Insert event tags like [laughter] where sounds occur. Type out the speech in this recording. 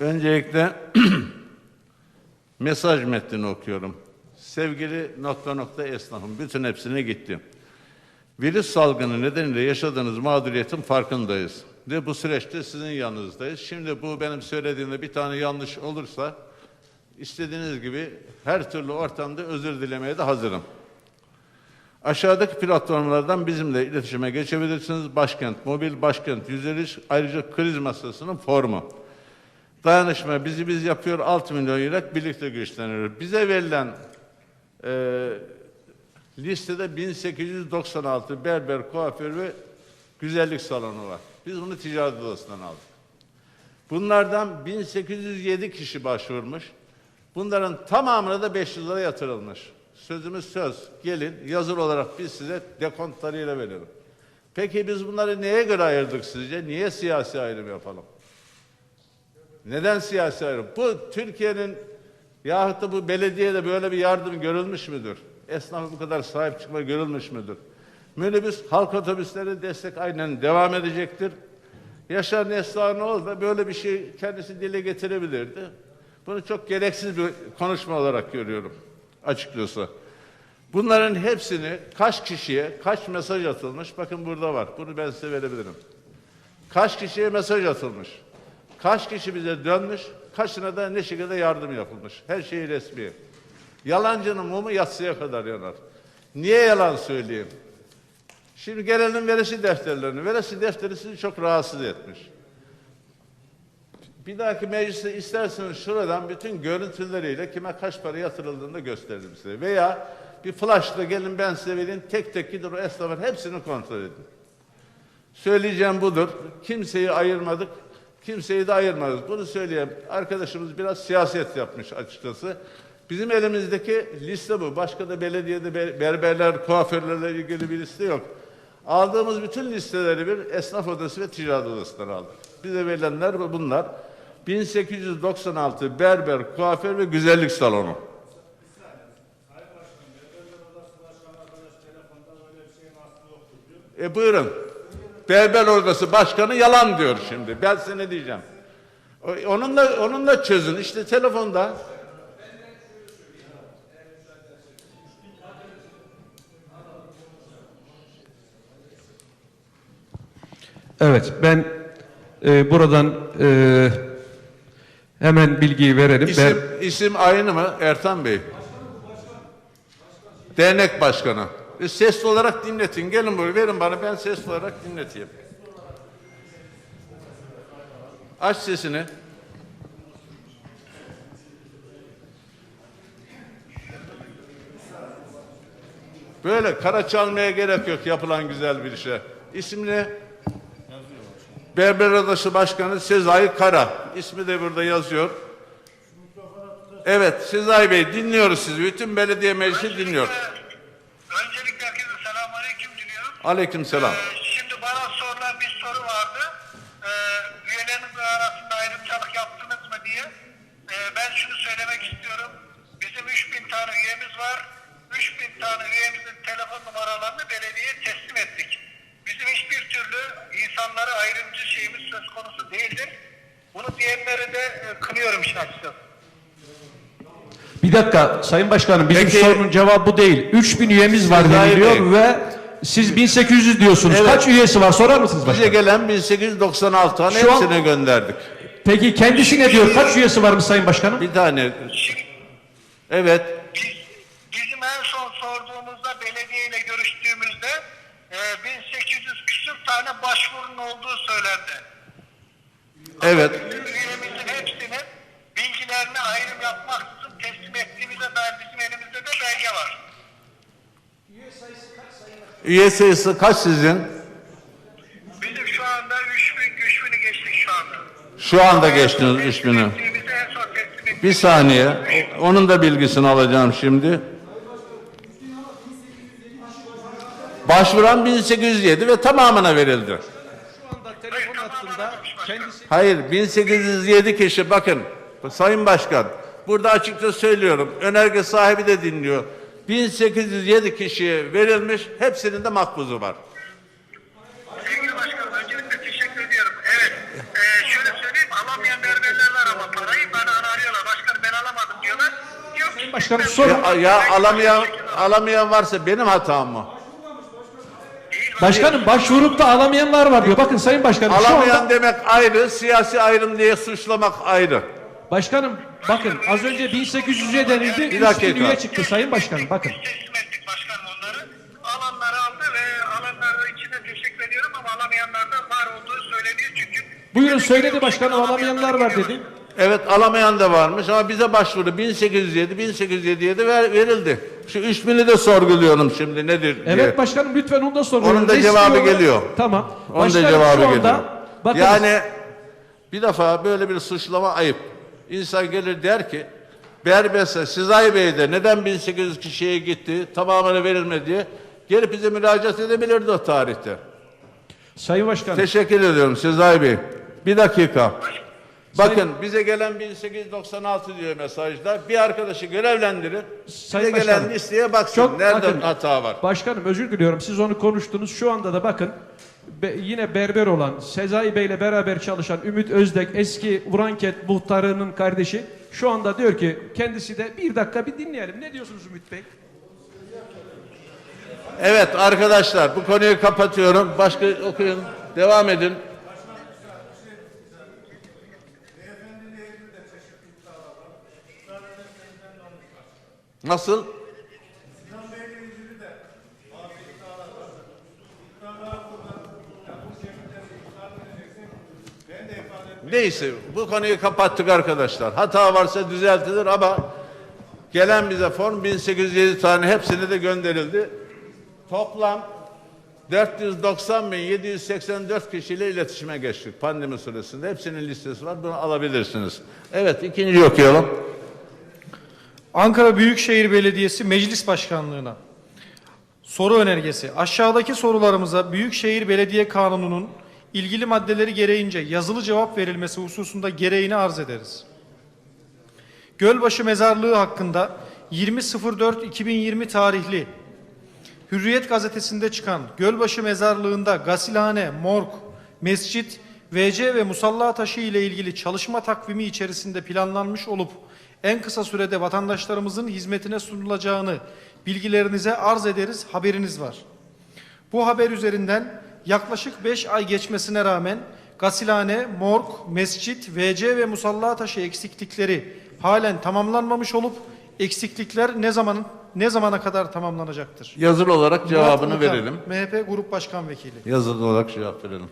Öncelikle [clears throat] mesaj metnini okuyorum. Sevgili nokta nokta esnafım, bütün hepsine gittim. Virüs salgını nedeniyle yaşadığınız mağduriyetin farkındayız. Ve bu süreçte sizin yanınızdayız. Şimdi bu benim söylediğimde bir tane yanlış olursa istediğiniz gibi her türlü ortamda özür dilemeye de hazırım. Aşağıdaki platformlardan bizimle iletişime geçebilirsiniz. Başkent Mobil, Başkent Yüzeliş, ayrıca kriz masasının formu. Dayanışma bizi biz yapıyor 6 milyon yürek birlikte güçleniyor. Bize verilen e, listede 1896 berber, kuaför ve güzellik salonu var. Biz bunu ticaret odasından aldık. Bunlardan 1807 kişi başvurmuş. Bunların tamamına da 500 lira yatırılmış. Sözümüz söz. Gelin yazılı olarak biz size dekontlarıyla verelim. Peki biz bunları neye göre ayırdık sizce? Niye siyasi ayrım yapalım? Neden siyasi ayrım? Bu Türkiye'nin yahut da bu belediyede böyle bir yardım görülmüş müdür? Esnafa bu kadar sahip çıkma görülmüş müdür? Minibüs, halk otobüsleri destek aynen devam edecektir. Yaşar Neslihaneoğlu da böyle bir şey kendisi dile getirebilirdi. Bunu çok gereksiz bir konuşma olarak görüyorum açıkçası. Bunların hepsini kaç kişiye kaç mesaj atılmış? Bakın burada var. Bunu ben size verebilirim. Kaç kişiye mesaj atılmış? Kaç kişi bize dönmüş? Kaçına da ne şekilde yardım yapılmış? Her şey resmi. Yalancının mumu yatsıya kadar yanar. Niye yalan söyleyeyim? Şimdi gelelim veresi defterlerini. Veresi defteri sizi çok rahatsız etmiş. Bir dahaki mecliste isterseniz şuradan bütün görüntüleriyle kime kaç para yatırıldığını da gösteririm size. Veya bir flashla gelin ben size vereyim tek tek gidin o esnafın hepsini kontrol edin. Söyleyeceğim budur. Kimseyi ayırmadık. Kimseyi de ayırmadık. Bunu söyleyeyim. Arkadaşımız biraz siyaset yapmış açıkçası. Bizim elimizdeki liste bu. Başka da belediyede be- berberler, kuaförlerle ilgili bir liste yok. Aldığımız bütün listeleri bir esnaf odası ve ticaret odasından aldık. Bize verilenler bu- bunlar. 1896 berber, kuaför ve güzellik salonu. E buyurun. Berber Odası Başkanı yalan diyor şimdi. Ben size ne diyeceğim? Onunla onunla çözün. İşte telefonda. Evet, ben e, buradan e, hemen bilgiyi verelim. İsim, Ben, isim aynı mı Ertan Bey? Dernek Başkanı. E, sesli olarak dinletin. Gelin buraya verin bana ben sesli olarak dinleteyim. Aç sesini. Böyle kara çalmaya gerek yok yapılan güzel bir işe. İsim ne? Berber Odası Başkanı Sezai Kara. İsmi de burada yazıyor. Evet Sezai Bey dinliyoruz sizi. Bütün belediye meclisi dinliyor. Öncelikle herkese selamünaleyküm diliyorum. Aleyküm selam. Ee, şimdi bana sorulan bir soru vardı. Ee, üyeleriniz arasında ayrımcılık yaptınız mı diye. Ee, ben şunu söylemek istiyorum. Bizim 3000 tane üyemiz var. 3000 tane üyemizin telefon numaralarını belediyeye teslim ettik. Bizim hiçbir türlü insanlara ayrımcı şeyimiz söz konusu değildir. Bunu diyenleri de e, kınıyorum işin açıkçası. bir dakika Sayın Başkanım, bizim Peki- sorunun cevabı bu değil. 3000 üyemiz var Sezai deniliyor Bey. ve siz 1800 diyorsunuz. Evet. Kaç üyesi var sorar mısınız Bize başkanım? gelen 1896 tane Şu an- hepsine gönderdik. Peki kendisi ne diyor? Kaç üyesi varmış Sayın Başkanım? Bir tane. Evet. Biz, bizim en son sorduğumuzda belediyeyle görüştüğümüzde e, 1800 küsür tane başvurun olduğu söylendi. Evet. Bizim üyemizin hepsinin bilgilerini ayrım yapmaksızın teslim ettiğimize dair bizim elimizde de belge var. Üye sayısı kaç sizin? Bizim şu anda 3000 3000'ü geçtik şu anda. Şu anda geçtiniz 3000'ü. Ettiğimizi en son teslim ettiğimiz Bir saniye. Onun da bilgisini alacağım şimdi. Başvuran 1807 ve tamamına verildi. Şu anda telefon hattında kendisi... Hayır 1807 kişi bakın Sayın Başkan burada açıkça söylüyorum önerge sahibi de dinliyor. 1807 kişi verilmiş. Hepsinin de makbuzu var. Sevgili başkanım öncelikle teşekkür ediyorum. Evet. E, şöyle söyleyeyim alamayan berberler var ama parayı bana arıyorlar. Başkanım ben alamadım diyorlar. Yok. Başkanım sorun. Ya, ya alamayan, alamayan varsa benim hatam mı? Başkanım başvurup da alamayanlar var diyor. Bakın Sayın Başkanım. Alamayan şu anda... demek ayrı, siyasi ayrım diye suçlamak ayrı. Başkanım bakın az önce 1800'e denildi. Bir 3000 dakika. üye çıktı Sayın Başkanım bakın. Ettik başkanım onları. Alanları aldı ve alanlar için de teşekkür ediyorum ama alamayanlar da var olduğu söyleniyor çünkü. Buyurun söyledi başkanım alamayanlar var dedi. Evet alamayan da varmış ama bize başvuru 1807, 1807'ye de ver, verildi. Şu 3000'i de sorguluyorum şimdi nedir diye. Evet başkanım lütfen onu da sorun. Onun da cevabı geliyor. Tamam. Onun da Başkanım, cevabı anda, geliyor. Bakın, Yani bir defa böyle bir suçlama ayıp. İnsan gelir der ki Berbese, Sizay Bey'de neden 1800 kişiye gitti, tamamını verilmedi diye gelip bize müracaat edebilirdi o tarihte. Sayın Başkanım. Teşekkür ediyorum Sezai Bey. Bir dakika. Bakın bize gelen 1896 diyor mesajda. Bir arkadaşı görevlendirin. Sayın bize gelen listeye baksın. Çok Nerede bakın, hata var? Başkanım özür diliyorum. Siz onu konuştunuz. Şu anda da bakın be- yine berber olan Sezai Bey ile beraber çalışan Ümit Özdek eski Uranket muhtarının kardeşi şu anda diyor ki kendisi de bir dakika bir dinleyelim. Ne diyorsunuz Ümit Bey? Evet arkadaşlar bu konuyu kapatıyorum. Başka okuyun. Devam edin. Nasıl? Neyse bu konuyu kapattık arkadaşlar. Hata varsa düzeltilir ama gelen bize form 1807 tane hepsine de gönderildi. Toplam 490.784 kişiyle iletişime geçtik pandemi süresinde. Hepsinin listesi var. Bunu alabilirsiniz. Evet ikinci okuyalım. Ankara Büyükşehir Belediyesi Meclis Başkanlığına soru önergesi. Aşağıdaki sorularımıza Büyükşehir Belediye Kanunu'nun ilgili maddeleri gereğince yazılı cevap verilmesi hususunda gereğini arz ederiz. Gölbaşı Mezarlığı hakkında 20.04.2020 tarihli Hürriyet gazetesinde çıkan Gölbaşı Mezarlığı'nda gasilhane, morg, mescit, VC ve musalla taşı ile ilgili çalışma takvimi içerisinde planlanmış olup en kısa sürede vatandaşlarımızın hizmetine sunulacağını bilgilerinize arz ederiz, haberiniz var. Bu haber üzerinden yaklaşık 5 ay geçmesine rağmen gasilhane, morg, mescit, VC ve musalla taşı eksiklikleri halen tamamlanmamış olup eksiklikler ne zaman ne zamana kadar tamamlanacaktır? Yazılı olarak cevabını Murat Ulukan, verelim. MHP Grup Başkan Vekili. Yazılı olarak cevap verelim.